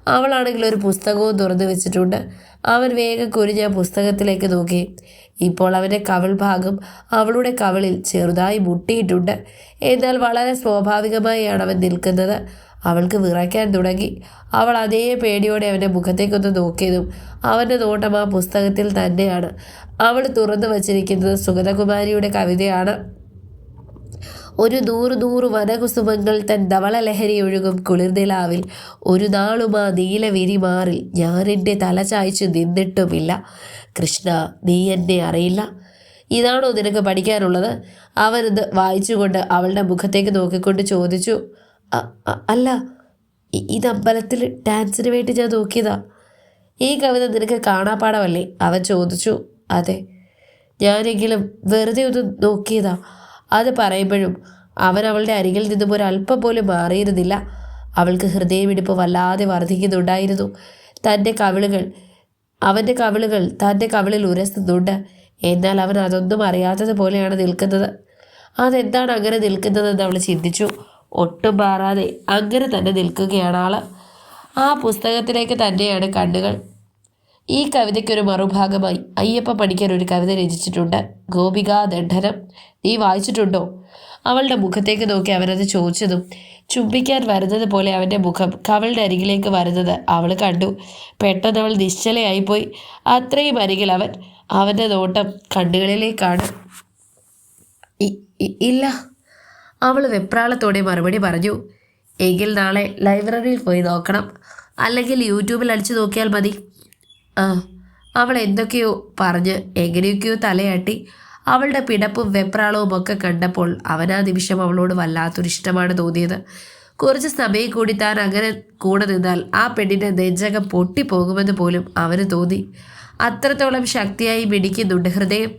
അവളാണെങ്കിൽ ഒരു പുസ്തകവും തുറന്നു വെച്ചിട്ടുണ്ട്. അവൻ വേഗം കുരിഞ്ഞ പുസ്തകത്തിലേക്ക് നോക്കി. ഇപ്പോൾ അവന്റെ കവിൾ ഭാഗം അവളുടെ കവളിൽ ചെറുതായി മുട്ടിയിട്ടുണ്ട്. എന്നാൽ വളരെ സ്വാഭാവികമായാണ് അവൻ നിൽക്കുന്നത്. അവൾക്ക് വിറയ്ക്കാൻ തുടങ്ങി. അവൾ അതേ പേടിയോടെ അവന്റെ മുഖത്തേക്കൊന്ന് നോക്കിയതും അവന്റെ നോട്ടം ആ പുസ്തകത്തിൽ തന്നെയാണ്. അവൾ തുറന്നു വച്ചിരിക്കുന്നത് സുഗതകുമാരിയുടെ കവിതയാണ്. ഒരു നൂറ് നൂറ് വനകുസുമങ്ങൾ തൻ ധവളലഹരി ഒഴുകും കുളിർനിലാവിൽ. ഒരു നാളും ആ നീല വിരിമാറിൽ ഞാൻ എന്റെ തല ചായ്ച്ചു നിന്നിട്ടുമില്ല. കൃഷ്ണ നീ എന്നെ അറിയില്ല. ഇതാണോ നിനക്ക് പഠിക്കാനുള്ളത്? അവനത് വായിച്ചുകൊണ്ട് അവളുടെ മുഖത്തേക്ക് നോക്കിക്കൊണ്ട് ചോദിച്ചു. "അ- അ- അല്ല ഇത് അമ്പലത്തിൽ ഡാൻസിന് വേണ്ടി ഞാൻ നോക്കിയതാ. ഈ കവിത നിനക്ക് കാണാപ്പാടമല്ലേ അവൻ ചോദിച്ചു. അതെ. ഞാനെങ്കിലും വെറുതെ ഒന്ന് നോക്കിയതാ. അത് പറയുമ്പോഴും അവൻ അവളുടെ അരികിൽ നിന്നും ഒരല്പം പോലും മാറിയിരുന്നില്ല. അവൾക്ക് ഹൃദയമിടിപ്പ് വല്ലാതെ വർദ്ധിക്കുന്നുണ്ടായിരുന്നു തന്റെ കവിളുകൾ അവന്റെ കവിളുകൾ തന്റെ കവിളിൽ ഉരസുന്നുണ്ട് എന്നാൽ അവൻ അതൊന്നും അറിയാത്തത് പോലെയാണ് നിൽക്കുന്നത്. അതെന്താണ് അങ്ങനെ നിൽക്കുന്നതെന്ന് അവൾ ചിന്തിച്ചു. ഒട്ടും മാറാതെ അങ്ങനെ തന്നെ നിൽക്കുകയാണ് ആൾ. ആ പുസ്തകത്തിലേക്ക് തന്നെയാണ് കണ്ണുകൾ. ഈ കവിതയ്ക്കൊരു മറുഭാഗമായി അയ്യപ്പ പണിക്കർ ഒരു കവിത രചിച്ചിട്ടുണ്ട്. ഗോപികാ ദണ്ഡനം. നീ വായിച്ചിട്ടുണ്ടോ? അവളുടെ മുഖത്തേക്ക് നോക്കി അവരത് ചോദിച്ചതും ചുംബിക്കാൻ വരുന്നത് പോലെ അവന്റെ മുഖം കവളുടെ അരികിലേക്ക് വരുന്നത് അവൾ കണ്ടു. പെട്ടെന്ന് അവൾ നിശ്ചലയായിപ്പോയി. അത്രയും അരികിൽ അവൻ അവന്റെ നോട്ടം കണ്ണുകളിലേക്കാണ്. ഇല്ല. അവൾ വെപ്രാളത്തോടെ മറുപടി പറഞ്ഞു എങ്കിൽ നാളെ ലൈബ്രറിയിൽ പോയി നോക്കണം. അല്ലെങ്കിൽ യൂട്യൂബിൽ അടിച്ചു നോക്കിയാൽ മതി. അവൾ എന്തൊക്കെയോ പറഞ്ഞ് എങ്ങനെയൊക്കെയോ തലയാട്ടി. അവളുടെ പിടപ്പും വെപ്രാളവും ഒക്കെ കണ്ടപ്പോൾ അവൻ ആ നിമിഷം അവളോട് വല്ലാത്തൊരു ഇഷ്ടമാണ് തോന്നിയത്. കുറച്ച് സമയം കൂടി താൻ അങ്ങനെ കൂടെ നിന്നാൽ ആ പെണ്ണിന്റെ നെഞ്ചകം പൊട്ടിപ്പോകുമെന്ന് പോലും അവന് തോന്നി. അത്രത്തോളം ശക്തിയായി മിടിക്കുന്നുണ്ട് ഹൃദയം.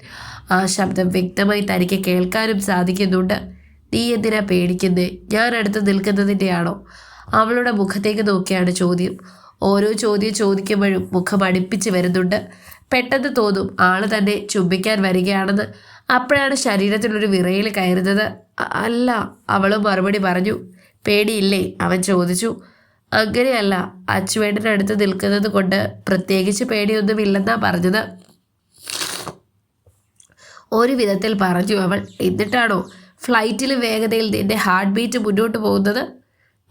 ആ ശബ്ദം വ്യക്തമായി തനിക്ക് കേൾക്കാനും സാധിക്കുന്നുണ്ട്. നീ എന്തിനാ പേടിക്കുന്നേ? ഞാൻ അടുത്ത് നിൽക്കുന്നതിന്റെയാണോ അവളുടെ മുഖത്തേക്ക് നോക്കിയാണ് ചോദ്യം. ഓരോ ചോദ്യം ചോദിക്കുമ്പോഴും മുഖം അടുപ്പിച്ച് വരുന്നുണ്ട്. പെട്ടെന്ന് തോന്നും ആൾ തന്നെ ചുംബിക്കാൻ വരികയാണെന്ന്. അപ്പോഴാണ് ശരീരത്തിലൊരു വിറയിൽ കയറുന്നത്. "അ- അല്ല അവളും മറുപടി പറഞ്ഞു. പേടിയില്ലേ? അവൻ ചോദിച്ചു. അങ്ങനെയല്ല അച്ചുവേട്ടന്റെ അടുത്ത് നിൽക്കുന്നത് കൊണ്ട് പ്രത്യേകിച്ച് പേടിയൊന്നുമില്ലെന്നാ പറഞ്ഞത്. ഒരു വിധത്തിൽ പറഞ്ഞു അവൾ. എന്നിട്ടാണോ? ഫ്ലൈറ്റിൽ വേഗതയിൽ നിന്റെ ഹാർട്ട് ബീറ്റ് മുന്നോട്ട് പോകുന്നത്.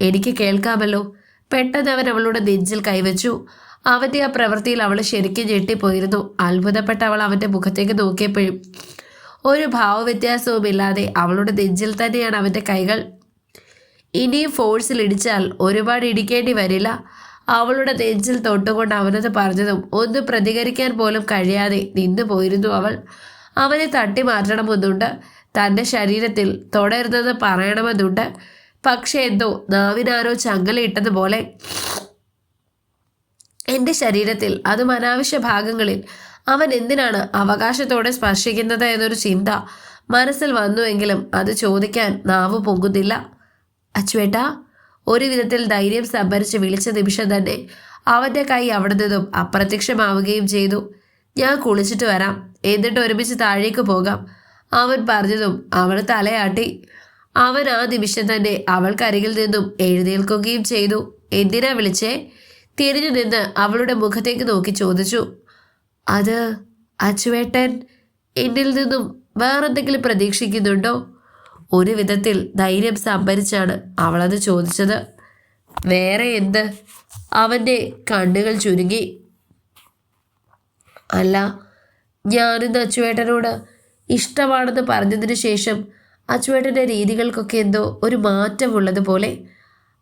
എനിക്ക് കേൾക്കാമല്ലോ. പെട്ടെന്ന് അവൻ അവളുടെ നെഞ്ചിൽ കൈവച്ചു. അവന്റെ ആ പ്രവൃത്തിയിൽ അവൾ ശരിക്കും ഞെട്ടിപ്പോയിരുന്നു. അത്ഭുതപ്പെട്ട അവൾ അവന്റെ മുഖത്തേക്ക് നോക്കിയപ്പോഴും ഒരു ഭാവവ്യത്യാസവുമില്ലാതെ അവളുടെ നെഞ്ചിൽ തന്നെയാണ് അവന്റെ കൈകൾ. ഇനിയും ഫോഴ്സിൽ ഇടിച്ചാൽ ഒരുപാട് ഇടിക്കേണ്ടി വരില്ല. അവളുടെ നെഞ്ചിൽ തൊട്ടുകൊണ്ട് അവനത് പറഞ്ഞതും ഒന്ന് പ്രതികരിക്കാൻ പോലും കഴിയാതെ നിന്നു പോയിരുന്നു അവൾ. അവനെ തട്ടി മാറ്റണമെന്നുണ്ട്. തന്റെ ശരീരത്തിൽ തുടരുന്നത് പറയണമെന്നുണ്ട്. പക്ഷെ എന്തോ നാവിനാരോ ചങ്ങലയിട്ടതുപോലെ എന്റെ ശരീരത്തിൽ അതും അനാവശ്യ ഭാഗങ്ങളിൽ അവൻ എന്തിനാണ് അവകാശത്തോടെ സ്പർശിക്കുന്നത് എന്നൊരു ചിന്ത മനസ്സിൽ വന്നുവെങ്കിലും അത് ചോദിക്കാൻ നാവ് പൊങ്ങുന്നില്ല. അച്ചുവേട്ടാ ഒരു വിധത്തിൽ ധൈര്യം സംഭരിച്ച് വിളിച്ച നിമിഷം തന്നെ അവന്റെ കൈ അവിടെ നിന്നും അപ്രത്യക്ഷമാവുകയും ചെയ്തു. ഞാൻ കുളിച്ചിട്ട് വരാം. എന്നിട്ട് ഒരുമിച്ച് താഴേക്ക് പോകാം. അവൻ പറഞ്ഞതും അവൾ തലയാട്ടി. അവൻ ആ നിമിഷം തന്നെ അവൾക്കരികിൽ നിന്നും എഴുന്നേൽക്കുകയും ചെയ്തു. എന്തിനാ വിളിച്ചേ? തിരിഞ്ഞു നിന്ന് അവളുടെ മുഖത്തേക്ക് നോക്കി ചോദിച്ചു. അത് അച്ചുവേട്ടൻ എന്നിൽ നിന്നും വേറെന്തെങ്കിലും പ്രതീക്ഷിക്കുന്നുണ്ടോ? ഒരു വിധത്തിൽ ധൈര്യം സംഭരിച്ചാണ് അവളത് ചോദിച്ചത്. വേറെ എന്ത്? അവന്റെ കണ്ണുകൾ ചുരുങ്ങി. അല്ല ഞാനിന്ന് അച്ചുവേട്ടനോട് ഇഷ്ടമാണെന്ന് പറഞ്ഞതിന് ശേഷം അച്ചുവേട്ടന്റെ രീതികൾക്കൊക്കെ എന്തോ ഒരു മാറ്റമുള്ളതുപോലെ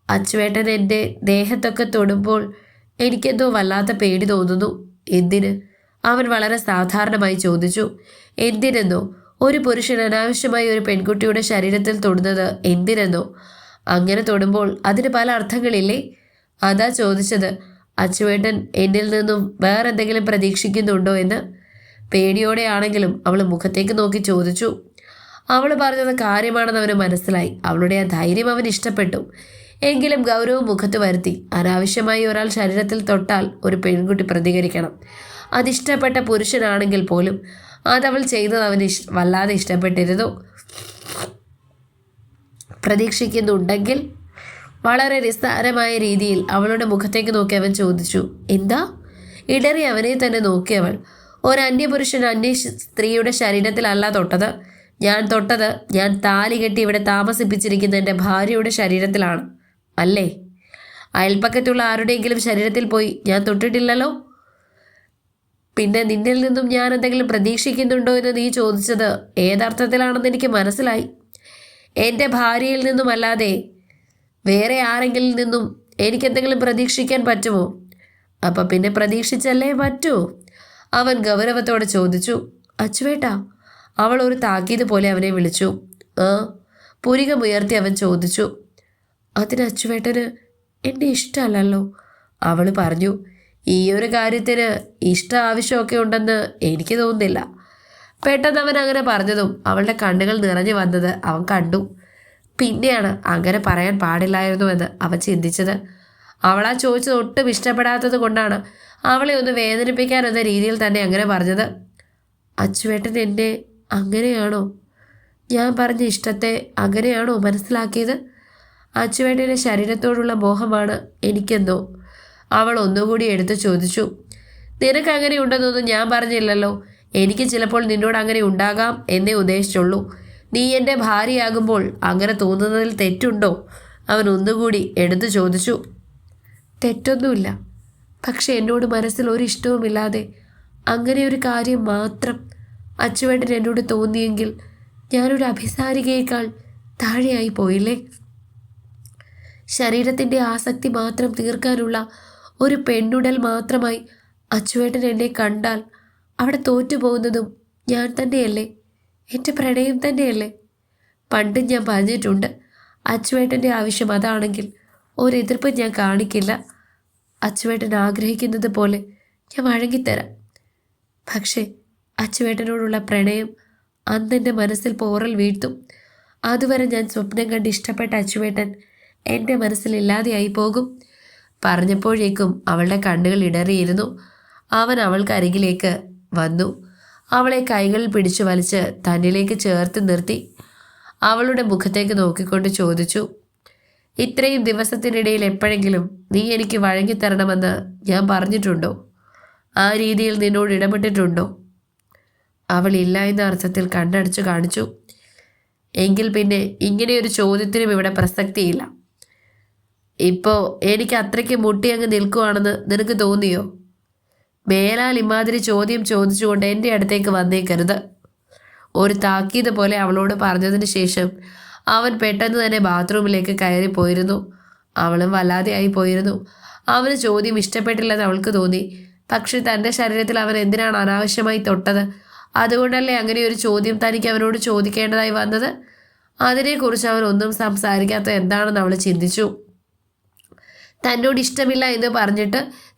അച്ചുവേട്ടൻ എന്റെ ദേഹത്തൊക്കെ തൊടുമ്പോൾ എനിക്കെന്തോ വല്ലാത്ത പേടി തോന്നുന്നു. എന്തിന്? അവൻ വളരെ സാധാരണമായി ചോദിച്ചു. എന്തിനെന്നോ? ഒരു പുരുഷൻ അനാവശ്യമായി ഒരു പെൺകുട്ടിയുടെ ശരീരത്തിൽ തൊടുന്നത് എന്തിനെന്നോ? അങ്ങനെ തൊടുമ്പോൾ അതിന് പല അർത്ഥങ്ങളില്ലേ? അതാ ചോദിച്ചത്. അച്ചുവേട്ടൻ എന്നിൽ നിന്നും വേറെന്തെങ്കിലും പ്രതീക്ഷിക്കുന്നുണ്ടോ എന്ന് പേടിയോടെയാണെങ്കിലും അവൾ മുഖത്തേക്ക് നോക്കി ചോദിച്ചു. അവൾ പറഞ്ഞത് കാര്യമാണെന്ന് അവന് മനസ്സിലായി. അവളുടെ ആ ധൈര്യം അവൻ ഇഷ്ടപ്പെട്ടു. എങ്കിലും ഗൗരവം മുഖത്ത് വരുത്തി. അനാവശ്യമായി ഒരാൾ ശരീരത്തിൽ തൊട്ടാൽ ഒരു പെൺകുട്ടി പ്രതികരിക്കണം. അതിഷ്ടപ്പെട്ട പുരുഷനാണെങ്കിൽ പോലും അതവൾ ചെയ്തത് അവന് വല്ലാതെ ഇഷ്ടപ്പെട്ടിരുന്നു. പ്രതീക്ഷിക്കുന്നുണ്ടെങ്കിൽ വളരെ നിസ്സാരമായ രീതിയിൽ അവളുടെ മുഖത്തേക്ക് നോക്കി അവൻ ചോദിച്ചു എന്താ? ഇടറി അവനെ തന്നെ നോക്കിയവൾ ഒരു അന്യപുരുഷൻ അന്യ സ്ത്രീയുടെ ശരീരത്തിലല്ല തൊട്ടത്. ഞാൻ തൊട്ടത് ഞാൻ താലി കെട്ടി ഇവിടെ താമസിപ്പിച്ചിരിക്കുന്ന എന്റെ ഭാര്യയുടെ ശരീരത്തിലാണ്. അല്ലേ? അയൽപ്പക്കത്തുള്ള ആരുടെയെങ്കിലും ശരീരത്തിൽ പോയി ഞാൻ തൊട്ടിട്ടില്ലല്ലോ? പിന്നെ നിന്നിൽ നിന്നും ഞാൻ എന്തെങ്കിലും പ്രതീക്ഷിക്കുന്നുണ്ടോ എന്ന് നീ ചോദിച്ചത് ഏതർത്ഥത്തിലാണെന്ന് എനിക്ക് മനസ്സിലായി. എന്റെ ഭാര്യയിൽ നിന്നുമല്ലാതെ വേറെ ആരെങ്കിലും നിന്നും എനിക്കെന്തെങ്കിലും പ്രതീക്ഷിക്കാൻ പറ്റുമോ? അപ്പം പിന്നെ പ്രതീക്ഷിച്ചല്ലേ പറ്റൂ? അവൻ ഗൗരവത്തോടെ ചോദിച്ചു അച്ചുവേട്ടാ അവൾ ഒരു താക്കീത് പോലെ അവനെ വിളിച്ചു. ആ പുരികമുയർത്തി അവൻ ചോദിച്ചു അതിന് അച്ചുവേട്ടന് എന്നെ ഇഷ്ടമല്ലല്ലോ? അവൾ പറഞ്ഞു ഈ ഒരു കാര്യത്തിന് ഇഷ്ട ആവശ്യമൊക്കെ ഉണ്ടെന്ന് എനിക്ക് തോന്നുന്നില്ല. പെട്ടെന്ന് അവൻ അങ്ങനെ പറഞ്ഞതും അവളുടെ കണ്ണുകൾ നിറഞ്ഞു വന്നത് അവൻ കണ്ടു. പിന്നെയാണ് അങ്ങനെ പറയാൻ പാടില്ലായിരുന്നു എന്ന് അവൻ ചിന്തിച്ചത്. അവളാ ചോദിച്ചത് ഒട്ടും ഇഷ്ടപ്പെടാത്തത് കൊണ്ടാണ് അവളെ ഒന്ന് വേദനിപ്പിക്കാനെന്ന രീതിയിൽ തന്നെ അങ്ങനെ പറഞ്ഞത്. അച്ചുവേട്ടൻ എന്നെ അങ്ങനെയാണോ? ഞാൻ പറഞ്ഞ ഇഷ്ടത്തെ അങ്ങനെയാണോ മനസ്സിലാക്കിയത്? അച്ചുവേട്ടന്റെ ശരീരത്തോടുള്ള മോഹമാണ് എനിക്കെന്തോ. അവൾ ഒന്നുകൂടി എടുത്ത് ചോദിച്ചു. നിനക്ക് അങ്ങനെ ഉണ്ടെന്നൊന്നും ഞാൻ പറഞ്ഞില്ലല്ലോ. എനിക്ക് ചിലപ്പോൾ നിന്നോട് അങ്ങനെ ഉണ്ടാകാം എന്നേ ഉദ്ദേശിച്ചുള്ളൂ. നീ എന്റെ ഭാര്യയാകുമ്പോൾ അങ്ങനെ തോന്നുന്നതിൽ തെറ്റുണ്ടോ? അവൻ ഒന്നുകൂടി എടുത്തു ചോദിച്ചു. തെറ്റൊന്നുമില്ല. പക്ഷെ എന്നോട് മനസ്സിൽ ഒരു ഇഷ്ടവുമില്ലാതെ അങ്ങനെ ഒരു കാര്യം മാത്രം അച്ചുവേട്ടൻ എന്നോട് തോന്നിയെങ്കിൽ ഞാനൊരു അഭിസാരികയേക്കാൾ താഴെയായി പോയില്ലേ? ശരീരത്തിന്റെ ആസക്തി മാത്രം തീർക്കാനുള്ള ഒരു പെണ്ണുടൽ മാത്രമായി അച്ചുവേട്ടൻ എന്നെ കണ്ടാൽ അവിടെ തോറ്റുപോകുന്നതും ഞാൻ തന്നെയല്ലേ? എന്റെ പ്രണയം തന്നെയല്ലേ? പണ്ടും ഞാൻ പറഞ്ഞിട്ടുണ്ട് അച്ചുവേട്ടന്റെ ആവശ്യം അതാണെങ്കിൽ ഒരെതിർപ്പ് ഞാൻ കാണിക്കില്ല. അച്ചുവേട്ടൻ ആഗ്രഹിക്കുന്നത് പോലെ ഞാൻ വഴങ്ങിത്തരാം. പക്ഷേ അച്ചുവേട്ടനോടുള്ള പ്രണയം അന്നെന്റെ മനസ്സിൽ പോറൽ വീഴ്ത്തും. അതുവരെ ഞാൻ സ്വപ്നം കണ്ട് ഇഷ്ടപ്പെട്ട അച്ചുവേട്ടൻ എന്റെ മനസ്സിലില്ലാതെയായി പോകും പറഞ്ഞപ്പോഴേക്കും അവളുടെ കണ്ണുകൾ ഇടറിയിരുന്നു. അവൻ അവൾക്ക് അരികിലേക്ക് വന്നു. അവളെ കൈകളിൽ പിടിച്ചു വലിച്ച് തന്നിലേക്ക് ചേർത്ത് നിർത്തി. അവളുടെ മുഖത്തേക്ക് നോക്കിക്കൊണ്ട് ചോദിച്ചു ഇത്രയും ദിവസത്തിനിടയിൽ എപ്പോഴെങ്കിലും നീ എനിക്ക് വഴങ്ങിത്തരണമെന്ന് ഞാൻ പറഞ്ഞിട്ടുണ്ടോ? ആ രീതിയിൽ നിന്നോട് ഇടപെട്ടിട്ടുണ്ടോ? അവൾ ഇല്ല എന്ന അർത്ഥത്തിൽ കണ്ണടച്ചു കാണിച്ചു. എങ്കിൽ പിന്നെ ഇങ്ങനെയൊരു ചോദ്യത്തിനും ഇവിടെ പ്രസക്തിയില്ല. ഇപ്പോൾ എനിക്ക് അത്രയ്ക്ക് മുട്ടി അങ്ങ് നിൽക്കുവാണെന്ന് നിനക്ക് തോന്നിയോ? മേലാൽ ഇമാതിരി ചോദ്യം ചോദിച്ചുകൊണ്ട് എന്റെ അടുത്തേക്ക് വന്നേക്കരുത്. ഒരു താക്കീത് പോലെ അവളോട് പറഞ്ഞതിന് ശേഷം അവൻ പെട്ടെന്ന് തന്നെ ബാത്റൂമിലേക്ക് കയറി പോയിരുന്നു. അവളും വല്ലാതെയായി പോയിരുന്നു. അവന് ചോദ്യം ഇഷ്ടപ്പെട്ടില്ലെന്ന് അവൾക്ക് തോന്നി. പക്ഷെ തന്റെ ശരീരത്തിൽ അവൻ എന്തിനാണ് അനാവശ്യമായി തൊട്ടത്? അതുകൊണ്ടല്ലേ അങ്ങനെ ഒരു ചോദ്യം തനിക്ക് അവനോട് ചോദിക്കേണ്ടതായി വന്നത്? അതിനെക്കുറിച്ച് അവൻ ഒന്നും സംസാരിക്കാത്ത എന്താണെന്ന് അവൾ ചിന്തിച്ചു. തന്നോട് ഇഷ്ടമില്ല എന്ന് പറഞ്ഞിട്ട്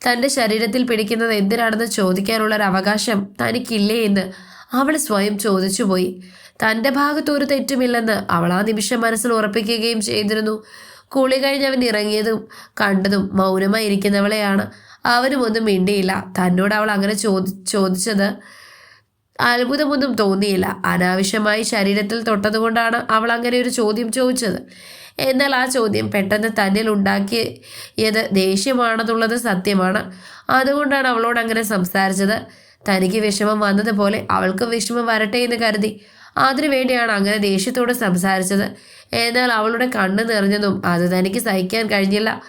തന്റെ ശരീരത്തിൽ പിടിക്കുന്നത് എന്തിനാണെന്ന് ചോദിക്കാനുള്ള ഒരു തനിക്കില്ലേ എന്ന് അവൾ സ്വയം ചോദിച്ചുപോയി. തന്റെ ഭാഗത്ത് ഒരു തെറ്റുമില്ലെന്ന് അവൾ ആ നിമിഷം മനസ്സിൽ ഉറപ്പിക്കുകയും ചെയ്തിരുന്നു. കുളി കഴിഞ്ഞ് അവൻ ഇറങ്ങിയതും കണ്ടതും മൗനമായി ഇരിക്കുന്നവളെയാണ്. അവനും ഒന്നും മിണ്ടിയില്ല. തന്നോട് അവൾ അങ്ങനെ ചോദി ചോദിച്ചത് അത്ഭുതമൊന്നും തോന്നിയില്ല. അനാവശ്യമായി ശരീരത്തിൽ തൊട്ടതുകൊണ്ടാണ് അവൾ അങ്ങനെ ഒരു ചോദ്യം ചോദിച്ചത്. എന്നാൽ ആ ചോദ്യം പെട്ടെന്ന് തന്നിൽ ഉണ്ടാക്കിയത് ദേഷ്യമാണെന്നുള്ളത് സത്യമാണ്. അതുകൊണ്ടാണ് അവളോട് അങ്ങനെ സംസാരിച്ചത്. തനിക്ക് വിഷമം വന്നതുപോലെ അവൾക്ക് വിഷമം വരട്ടെ എന്ന് കരുതി അതിനു വേണ്ടിയാണ് അങ്ങനെ ദേഷ്യത്തോട് സംസാരിച്ചത്. എന്നാൽ അവളുടെ കണ്ണ് നിറഞ്ഞതും അത് തനിക്ക് സഹിക്കാൻ കഴിഞ്ഞില്ല.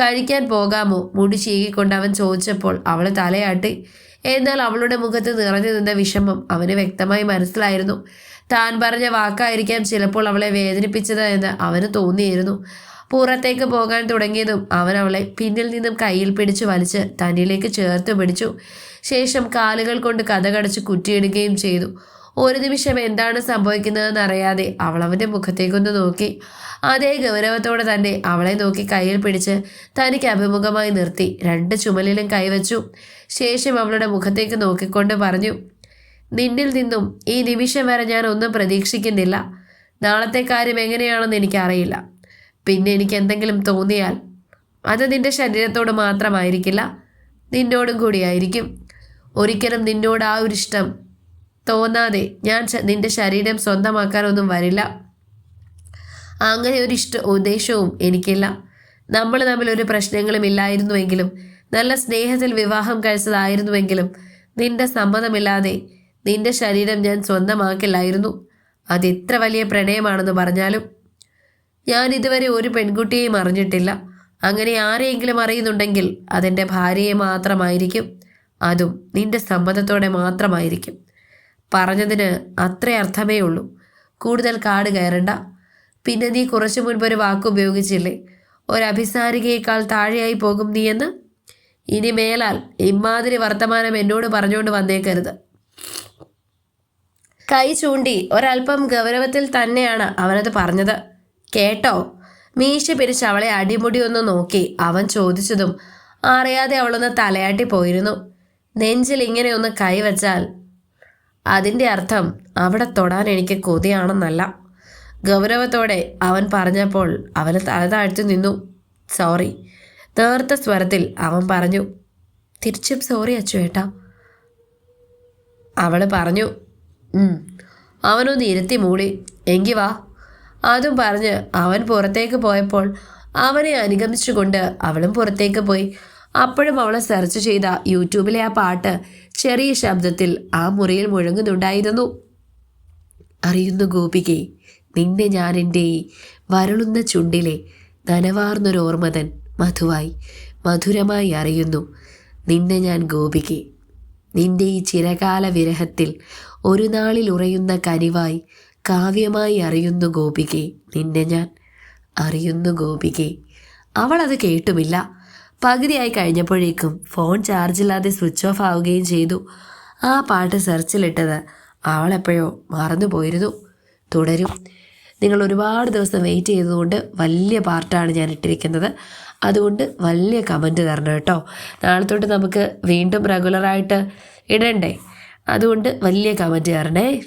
കഴിക്കാൻ പോകാമോ? മുടി ചീകിക്കൊണ്ട് അവൻ ചോദിച്ചപ്പോൾ അവൾ തലയാട്ടി. എന്നാൽ അവളുടെ മുഖത്ത് നിറഞ്ഞു നിന്ന വിഷമം അവന് വ്യക്തമായി മനസ്സിലായിരുന്നു. താൻ പറഞ്ഞ വാക്കായിരിക്കാം ചിലപ്പോൾ അവളെ വേദനിപ്പിച്ചത് എന്ന് അവന് തോന്നിയിരുന്നു. പുറത്തേക്ക് പോകാൻ തുടങ്ങിയതും അവൻ അവളെ പിന്നിൽ നിന്നും കയ്യിൽ പിടിച്ചു വലിച്ച് തന്നിലേക്ക് ചേർത്ത് പിടിച്ചു. ശേഷം കാലുകൾ കൊണ്ട് കഥകടച്ച് കുറ്റിയിടുകയും ചെയ്തു. ഒരു നിമിഷം എന്താണ് സംഭവിക്കുന്നതെന്ന് അറിയാതെ അവൾ അവന്റെ മുഖത്തേക്കൊന്ന് നോക്കി. അതേ ഗൗരവത്തോടെ തന്നെ അവളെ നോക്കി കയ്യിൽ പിടിച്ച് തനിക്ക് അഭിമുഖമായി നിർത്തി. രണ്ട് ചുമലിലും കൈവച്ചു. ശേഷം അവളുടെ മുഖത്തേക്ക് നോക്കിക്കൊണ്ട് പറഞ്ഞു നിന്നിൽ നിന്നും ഈ നിമിഷം വരെ ഞാൻ ഒന്നും പ്രതീക്ഷിക്കുന്നില്ല. നാളത്തെ കാര്യം എങ്ങനെയാണെന്ന് എനിക്കറിയില്ല. പിന്നെ എനിക്ക് എന്തെങ്കിലും തോന്നിയാൽ അത് നിന്റെ ശരീരത്തോട് മാത്രമായിരിക്കില്ല നിന്നോടും കൂടിയായിരിക്കും. ഒരിക്കലും നിന്നോട് ആ ഒരു ഇഷ്ടം തോന്നാതെ ഞാൻ നിന്റെ ശരീരം സ്വന്തമാക്കാനൊന്നും വരില്ല. അങ്ങനെ ഒരു ഇഷ്ട ഉദ്ദേശവും എനിക്കില്ല. നമ്മൾ തമ്മിൽ ഒരു പ്രശ്നങ്ങളും ഇല്ലായിരുന്നുവെങ്കിലും നല്ല സ്നേഹത്തിൽ വിവാഹം കഴിച്ചതായിരുന്നുവെങ്കിലും നിന്റെ സമ്മതമില്ലാതെ നിന്റെ ശരീരം ഞാൻ സ്വന്തമാക്കില്ലായിരുന്നു. അത് എത്ര വലിയ പ്രണയമാണെന്ന് പറഞ്ഞാലും ഞാൻ ഇതുവരെ ഒരു പെൺകുട്ടിയെയും അറിഞ്ഞിട്ടില്ല. അങ്ങനെ ആരെയെങ്കിലും അറിയുന്നുണ്ടെങ്കിൽ അതെന്റെ ഭാര്യയെ മാത്രമായിരിക്കും. അതും നിന്റെ സമ്മതത്തോടെ മാത്രമായിരിക്കും. പറഞ്ഞതിന് അത്രേ അർത്ഥമേ ഉള്ളൂ കൂടുതൽ കാട് കയറണ്ട. പിന്നെ നീ കുറച്ചു മുൻപ് ഒരു വാക്ക് ഉപയോഗിച്ചില്ലേ? ഒരഭിസാരികയേക്കാൾ താഴെയായി പോകും നീ എന്ന്? ഇനി മേലാൽ ഇമ്മാതിരി വർത്തമാനം എന്നോട് പറഞ്ഞുകൊണ്ട് വന്നേക്കരുത്. കൈ ചൂണ്ടി ഒരല്പം ഗൗരവത്തിൽ തന്നെയാണ് അവനത് പറഞ്ഞത്. കേട്ടോ? മീശ പിരിച്ച് അവളെ അടിമുടി ഒന്ന് നോക്കി അവൻ ചോദിച്ചതും അറിയാതെ അവളൊന്ന് തലയാട്ടി പോയിരുന്നു. നെഞ്ചിൽ ഇങ്ങനെയൊന്ന് കൈവച്ചാൽ അതിന്റെ അർത്ഥം അവിടെ തൊടാൻ എനിക്ക് കൊതിയാണെന്നല്ല. ഗൗരവത്തോടെ അവൻ പറഞ്ഞപ്പോൾ അവന് തല താഴ്ത്തി നിന്നു. സോറി. നേർത്ത സ്വരത്തിൽ അവൻ പറഞ്ഞു തിരിച്ചും സോറി അച്ചുവേട്ടാ. അവൾ പറഞ്ഞു. അവനൊന്ന് ഇരുത്തി മൂളി എങ്കി വാ. അതും പറഞ്ഞ് അവൻ പുറത്തേക്ക് പോയപ്പോൾ അവനെ അനുഗമിച്ചുകൊണ്ട് അവളും പുറത്തേക്ക് പോയി. അപ്പോഴും അവളെ സെർച്ച് ചെയ്ത യൂട്യൂബിലെ ആ പാട്ട് ചെറിയ ശബ്ദത്തിൽ ആ മുറിയിൽ മുഴങ്ങുന്നുണ്ടായിരുന്നു. അറിയുന്നു ഗോപികെ നിന്നെ ഞാൻ എന്റെ വരളുന്ന ചുണ്ടിലെ നനവാർന്നൊരോർമ്മതൻ മധുവായി മധുരമായി അറിയുന്നു. നിന്നെ ഞാൻ ഗോപികെ നിന്റെ ഈ ചിരകാല വിരഹത്തിൽ ഒരു നാളിൽ ഉറയുന്ന കനിവായി കാവ്യമായി അറിയുന്നു ഗോപികെ നിന്നെ ഞാൻ അറിയുന്നു ഗോപികെ. അവൾ അത് കേട്ടുമില്ല. പകുതിയായി കഴിഞ്ഞപ്പോഴേക്കും ഫോൺ ചാർജില്ലാതെ സ്വിച്ച് ഓഫ് ആവുകയും ചെയ്തു. ആ പാട്ട് സെർച്ചിലിട്ടത് അവളെപ്പോഴോ മറന്നുപോയിരുന്നു തുടരും. നിങ്ങൾ ഒരുപാട് ദിവസം വെയിറ്റ് ചെയ്തതുകൊണ്ട് വലിയ പാർട്ടാണ് ഞാൻ ഇട്ടിരിക്കുന്നത്. അതുകൊണ്ട് വലിയ കമന്റ് തരണം കേട്ടോ. നാളെ തൊട്ട് നമുക്ക് വീണ്ടും റെഗുലറായിട്ട് ഇടണ്ടേ? അതുകൊണ്ട് വലിയ കമന്റ് തരണേ.